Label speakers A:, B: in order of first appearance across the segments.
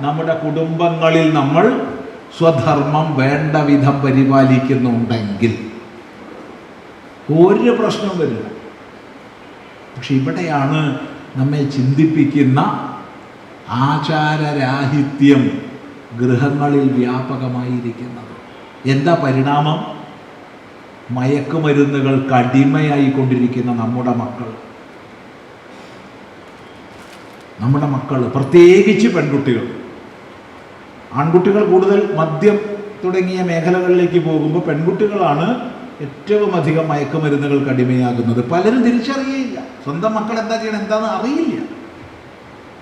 A: നമ്മുടെ കുടുംബങ്ങളിൽ നമ്മൾ സ്വധർമ്മം വേണ്ട വിധം പരിപാലിക്കുന്നുണ്ടെങ്കിൽ ഒരു പ്രശ്നം വരില്ല. പക്ഷെ ഇവിടെയാണ് നമ്മെ ചിന്തിപ്പിക്കുന്ന ആചാരരാഹിത്യം ഗൃഹങ്ങളിൽ വ്യാപകമായിരിക്കുന്നത്. എന്താ പരിണാമം? മയക്കുമരുന്നുകൾക്ക് അടിമയായിക്കൊണ്ടിരിക്കുന്ന നമ്മുടെ മക്കൾ. നമ്മുടെ മക്കൾ പ്രത്യേകിച്ച് പെൺകുട്ടികൾ. ആൺകുട്ടികൾ കൂടുതൽ മദ്യം തുടങ്ങിയ മേഖലകളിലേക്ക് പോകുമ്പോൾ പെൺകുട്ടികളാണ് ഏറ്റവും അധികം മയക്കുമരുന്നുകൾക്ക് അടിമയാകുന്നത് പലരും തിരിച്ചറിയയില്ല. സ്വന്തം മക്കൾ എന്താ ചെയ്യണം എന്താണെന്ന് അറിയില്ല.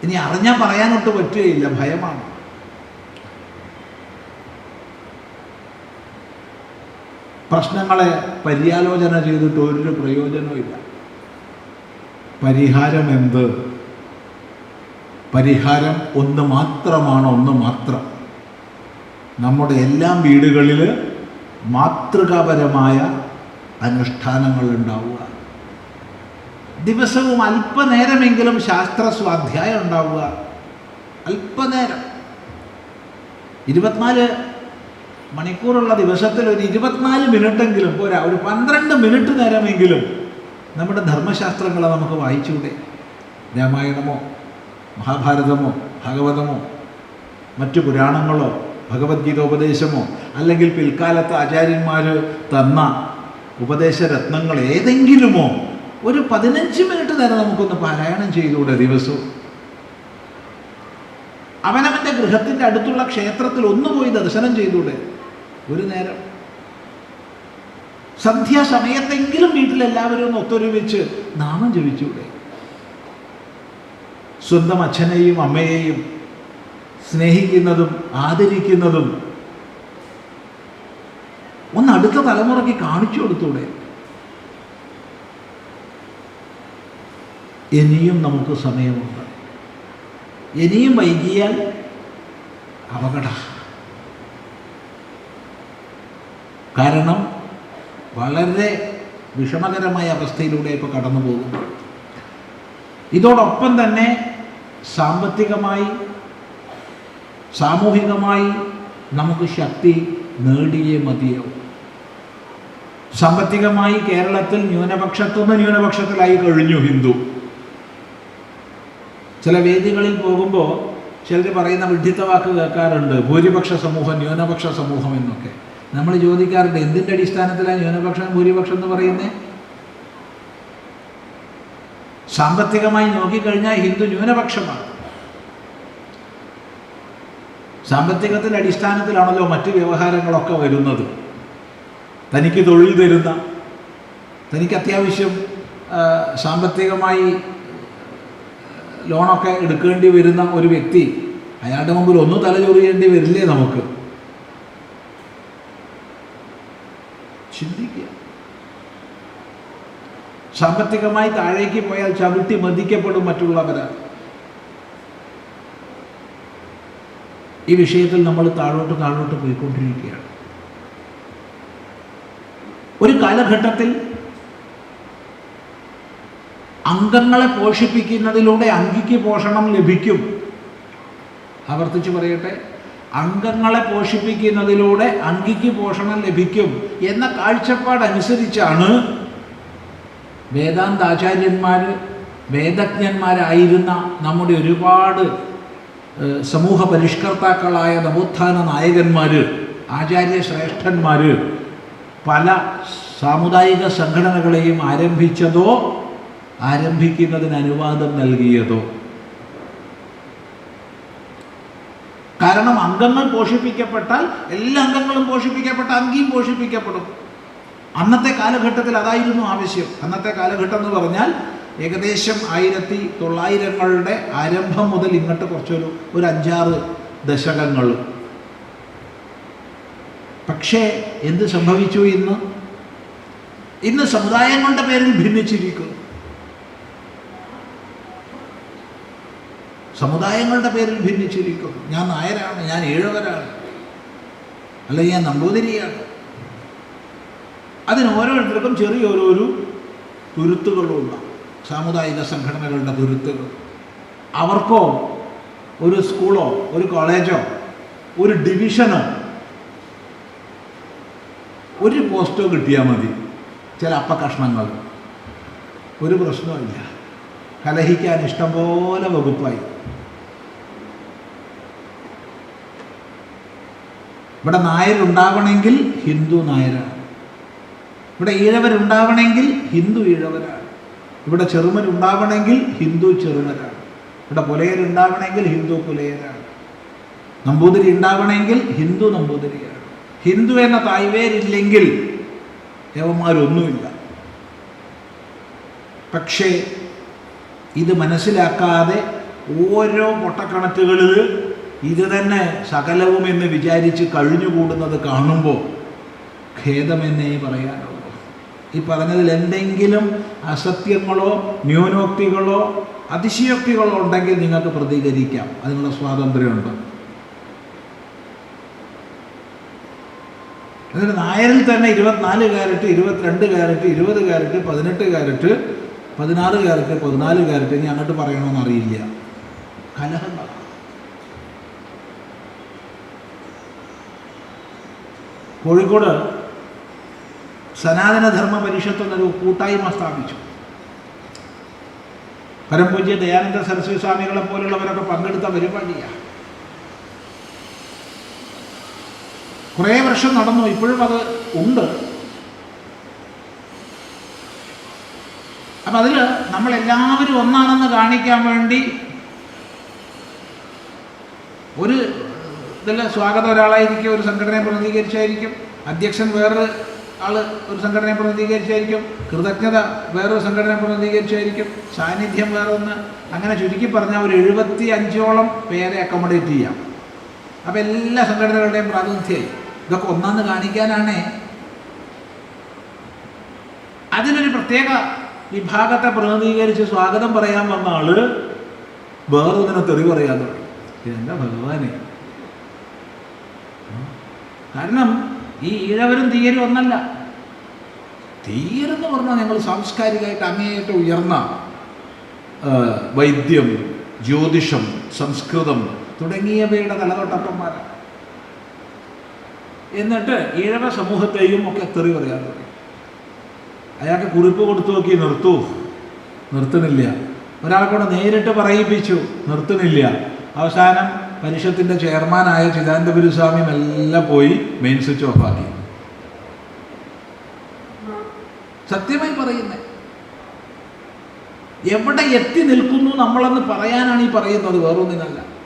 A: ഇനി അറിഞ്ഞാൽ പറയാനൊട്ട് പറ്റുകയില്ല. ഭയമാണ്. പ്രശ്നങ്ങളെ പര്യാലോചന ചെയ്തിട്ട് ഒരു പ്രയോജനവുമില്ല പരിഹാരം എന്ത്? പരിഹാരം ഒന്ന് മാത്രമാണ് ഒന്ന് മാത്രം. നമ്മുടെ എല്ലാ വീടുകളിൽ മാതൃകാപരമായ അനുഷ്ഠാനങ്ങൾ ഉണ്ടാവുക ദിവസവും അല്പനേരമെങ്കിലും ശാസ്ത്ര സ്വാധ്യായം ഉണ്ടാവുക. അല്പനേരം. ഇരുപത്തിനാല് മണിക്കൂറുള്ള ദിവസത്തിൽ ഒരു ഇരുപത്തിനാല് മിനിറ്റെങ്കിലും പോരാ ഒരു പന്ത്രണ്ട് മിനിറ്റ് നേരമെങ്കിലും നമ്മുടെ ധർമ്മശാസ്ത്രങ്ങളെ നമുക്ക് വായിച്ചൂടെ രാമായണമോ മഹാഭാരതമോ ഭാഗവതമോ മറ്റു പുരാണങ്ങളോ ഭഗവത്ഗീതോപദേശമോ? അല്ലെങ്കിൽ പിൽക്കാലത്ത് ആചാര്യന്മാർ തന്ന ഉപദേശരത്നങ്ങൾ ഏതെങ്കിലുമോ? ഒരു പതിനഞ്ച് മിനിറ്റ് നേരം നമുക്കൊന്ന് പാരായണം ചെയ്തുകൂടെ ദിവസവും. അവനവന്റെ ഗൃഹത്തിന്റെ അടുത്തുള്ള ക്ഷേത്രത്തിൽ ഒന്ന് പോയി ദർശനം ചെയ്തൂടെ ഒരു നേരം. സന്ധ്യാസമയത്തെങ്കിലും വീട്ടിലെല്ലാവരും ഒന്ന് ഒത്തൊരുമിച്ച് നാമം ജപിച്ചൂടെ. സ്വന്തം അച്ഛനെയും അമ്മയെയും സ്നേഹിക്കുന്നതും ആദരിക്കുന്നതും ഒന്ന് അടുത്ത തലമുറയ്ക്ക് കാണിച്ചു കൊടുത്തൂടെ? ഇനിയും നമുക്ക് സമയമുണ്ട്. ഇനിയും വൈകിയാൽ അപകട. കാരണം വളരെ വിഷമകരമായ അവസ്ഥയിലൂടെ ഇപ്പോൾ കടന്നു പോകുന്നു ഇതോടൊപ്പം തന്നെ സാമ്പത്തികമായി സാമൂഹികമായി നമുക്ക് ശക്തി നേടിയേ മതിയോ? സാമ്പത്തികമായി കേരളത്തിൽ ന്യൂനപക്ഷത്തുനിന്ന് ന്യൂനപക്ഷത്തിലായി കഴിഞ്ഞു ഹിന്ദു. ചില വേദികളിൽ പോകുമ്പോൾ ചിലർ പറയുന്ന വിഡ്ഢിത്ത വാക്ക് കേൾക്കാറുണ്ട് ഭൂരിപക്ഷ സമൂഹം ന്യൂനപക്ഷ സമൂഹം എന്നൊക്കെ. നമ്മൾ ചോദിക്കാറുണ്ട് എന്തിന്റെ അടിസ്ഥാനത്തിലാണ് ന്യൂനപക്ഷം ഭൂരിപക്ഷം എന്ന് പറയുന്നത് സാമ്പത്തികമായി നോക്കിക്കഴിഞ്ഞാൽ ഹിന്ദു ന്യൂനപക്ഷമാണ്. സാമ്പത്തികത്തിന്റെ അടിസ്ഥാനത്തിലാണല്ലോ മറ്റ് വ്യവഹാരങ്ങളൊക്കെ വരുന്നത്. തനിക്ക് തൊഴിൽ തരുന്ന തനിക്ക് അത്യാവശ്യം സാമ്പത്തികമായി ലോണൊക്കെ എടുക്കേണ്ടി വരുന്ന ഒരു വ്യക്തി അയാളുടെ മുമ്പിൽ ഒന്നും തലചൊറിയേണ്ടി വരില്ലേ നമുക്ക്? ചിന്തിക്കുക. സാമ്പത്തികമായി താഴേക്ക് പോയാൽ ചവിട്ടി മതിക്കപ്പെടും മറ്റുള്ളവരാണ്. ഈ വിഷയത്തിൽ നമ്മൾ താഴോട്ട് താഴോട്ട് പോയിക്കൊണ്ടിരിക്കുകയാണ്. ഒരു കാലഘട്ടത്തിൽ അംഗങ്ങളെ പോഷിപ്പിക്കുന്നതിലൂടെ അങ്കിക്ക് പോഷണം ലഭിക്കും. ആവർത്തിച്ച് പറയട്ടെ അംഗങ്ങളെ പോഷിപ്പിക്കുന്നതിലൂടെ അങ്കിക്ക് പോഷണം ലഭിക്കും എന്ന കാഴ്ചപ്പാടനുസരിച്ചാണ് വേദാന്താചാര്യന്മാർ വേദജ്ഞന്മാരായിരുന്ന നമ്മുടെ ഒരുപാട് സമൂഹ പരിഷ്കർത്താക്കളായ നവോത്ഥാന നായകന്മാർ ആചാര്യ ശ്രേഷ്ഠന്മാർ പല സാമുദായിക സംഘടനകളെയും ആരംഭിച്ചതോ ആരംഭിക്കുന്നതിന് അനുവാദം നൽകിയതോ. കാരണം അംഗങ്ങൾ പോഷിപ്പിക്കപ്പെട്ടാൽ എല്ലാ അംഗങ്ങളും പോഷിപ്പിക്കപ്പെട്ട അങ്കിയും പോഷിപ്പിക്കപ്പെടും. അന്നത്തെ കാലഘട്ടത്തിൽ അതായിരുന്നു ആവശ്യം. അന്നത്തെ കാലഘട്ടം എന്ന് പറഞ്ഞാൽ ഏകദേശം ആയിരത്തി തൊള്ളായിരങ്ങളുടെ ആരംഭം മുതൽ ഇങ്ങോട്ട് കുറച്ചൊരു ഒരു അഞ്ചാറ് ദശകങ്ങൾ. പക്ഷേ എന്ത് സംഭവിച്ചു ഇന്ന്? ഇന്ന് സമുദായങ്ങളുടെ പേരിൽ ഭിന്നിച്ചിരിക്കുന്നു. സമുദായങ്ങളുടെ പേരിൽ ഭിന്നിച്ചിരിക്കുന്നു. ഞാൻ നായരാണ് ഞാൻ ഏഴുവരാണ് അല്ലെങ്കിൽ ഞാൻ നമ്പൂതിരിയാണ്. അതിന് ഓരോരുത്തർക്കും ചെറിയ ഓരോരോ തുരുത്തുകളുള്ള സാമുദായിക സംഘടനകളുടെ തുരുത്തുകൾ അവർക്കോ ഒരു സ്കൂളോ ഒരു കോളേജോ ഒരു ഡിവിഷനോ ഒരു പോസ്റ്റോ കിട്ടിയാൽ മതി ചില അപ്പ കഷ്ണങ്ങൾ ഒരു പ്രശ്നവുമില്ല കലഹിക്കാൻ ഇഷ്ടം പോലെ വകുപ്പായി. ഇവിടെ നായരുണ്ടാവണമെങ്കിൽ ഹിന്ദു നായരാണ്. ഇവിടെ ഈഴവരുണ്ടാവണമെങ്കിൽ ഹിന്ദു ഈഴവരാണ്. ഇവിടെ ചെറുമൻ ഉണ്ടാവണമെങ്കിൽ ഹിന്ദു ചെറുമനാണ്. ഇവിടെ പുലയരുണ്ടാവണമെങ്കിൽ ഹിന്ദു പുലയരാണ് നമ്പൂതിരി ഉണ്ടാവണമെങ്കിൽ ഹിന്ദു നമ്പൂതിരിയാണ്. ഹിന്ദു എന്ന തായ്വേരില്ലെങ്കിൽ ദേവന്മാരൊന്നുമില്ല. പക്ഷേ ഇത് മനസ്സിലാക്കാതെ ഓരോ പൊട്ടക്കണക്കുകളിൽ ഇത് തന്നെ സകലവും എന്ന് വിചാരിച്ച് കഴിഞ്ഞുകൂടുന്നത് കാണുമ്പോൾ ഖേദമെന്നേ പറയാനുള്ളൂ ഈ പറഞ്ഞതിൽ എന്തെങ്കിലും അസത്യങ്ങളോ ന്യൂനോക്തികളോ അതിശയോക്തികളോ ഉണ്ടെങ്കിൽ നിങ്ങൾക്ക് പ്രതികരിക്കാം. അതിനുള്ള സ്വാതന്ത്ര്യമുണ്ട്. എന്നിട്ട് നായരിൽ തന്നെ ഇരുപത്തിനാല് കാരറ്റ് ഇരുപത്തിരണ്ട് കാരറ്റ് ഇരുപത് കാരറ്റ് പതിനെട്ട് കാരറ്റ് പതിനാറ് കാരറ്റ് പതിനാല് കാരറ്റ് ഇനി അങ്ങോട്ട് പറയണമെന്ന് അറിയില്ല. കലഹങ്ങൾ കോഴിക്കോട് സനാതനധർമ്മ പരിഷത്ത് എന്നൊരു കൂട്ടായ്മ സ്ഥാപിച്ചു. പരംപൂജ്യ ദയാനന്ദ സരസ്വതി സ്വാമികളെ പോലുള്ളവരൊക്കെ പങ്കെടുത്ത പരിപാടിയാണ് കുറേ വർഷം നടന്നു ഇപ്പോഴും അത് ഉണ്ട്. അപ്പം അതിൽ നമ്മളെല്ലാവരും ഒന്നാണെന്ന് കാണിക്കാൻ വേണ്ടി ഒരു ഇതിൽ സ്വാഗതം ഒരാളായിരിക്കും ഒരു സംഘടനയെ പ്രതിനിധീകരിച്ചായിരിക്കും അധ്യക്ഷൻ വേറൊരു ആൾ ഒരു സംഘടനയെ പ്രതിനിധീകരിച്ചായിരിക്കും. കൃതജ്ഞത വേറൊരു സംഘടനയെ പ്രതിനിധീകരിച്ചായിരിക്കും. സാന്നിധ്യം വേറെ ഒന്ന് അങ്ങനെ ചുരുക്കി പറഞ്ഞാൽ ഒരു എഴുപത്തി അഞ്ചോളം പേരെ അക്കോമഡേറ്റ് ചെയ്യാം. അപ്പം എല്ലാ സംഘടനകളുടെയും പ്രാതിനിധ്യമായി ഇതൊക്കെ ഒന്നാന്ന് കാണിക്കാനാണേ. അതിനൊരു പ്രത്യേക വിഭാഗത്തെ പ്രതിനിധീകരിച്ച് സ്വാഗതം പറയാൻ വന്ന ആൾ വേറൊന്നിനെ തെറി പറയാൻ തുടങ്ങി. എന്താ ഭഗവാനെ? കാരണം ഈ ഈഴവരും തീയരും ഒന്നല്ല. തീയരെന്ന് പറഞ്ഞാൽ ഞങ്ങൾ സാംസ്കാരികമായിട്ട് അങ്ങേയറ്റം ഉയർന്ന വൈദ്യം ജ്യോതിഷം സംസ്കൃതം തുടങ്ങിയവയുടെ തലതൊട്ടപ്പന്മാരാണ് എന്നിട്ട് ഈഴവ സമൂഹത്തെയും ഒക്കെ തെറി പറയാൻ തുടങ്ങി. അയാൾക്ക് കുറിപ്പ് കൊടുത്തു നോക്കി നിർത്തു. നിർത്തുന്നില്ല ഒരാളെ കൊണ്ട് നേരിട്ട് പറയിപ്പിച്ചു നിർത്തുന്നില്ല അവസാനം പരിഷത്തിന്റെ ചെയർമാനായ ചിദാനന്ദപുരസ്വാമി എല്ലാം പോയി മെയിൻ സ്വിച്ച് ഓഫ് ആക്കി. സത്യമായി പറയുന്നത് എവിടെ എത്തി നിൽക്കുന്നു നമ്മളെന്ന് പറയാനാണ് ഈ പറയുന്നത്. വേറൊന്നിനല്ല.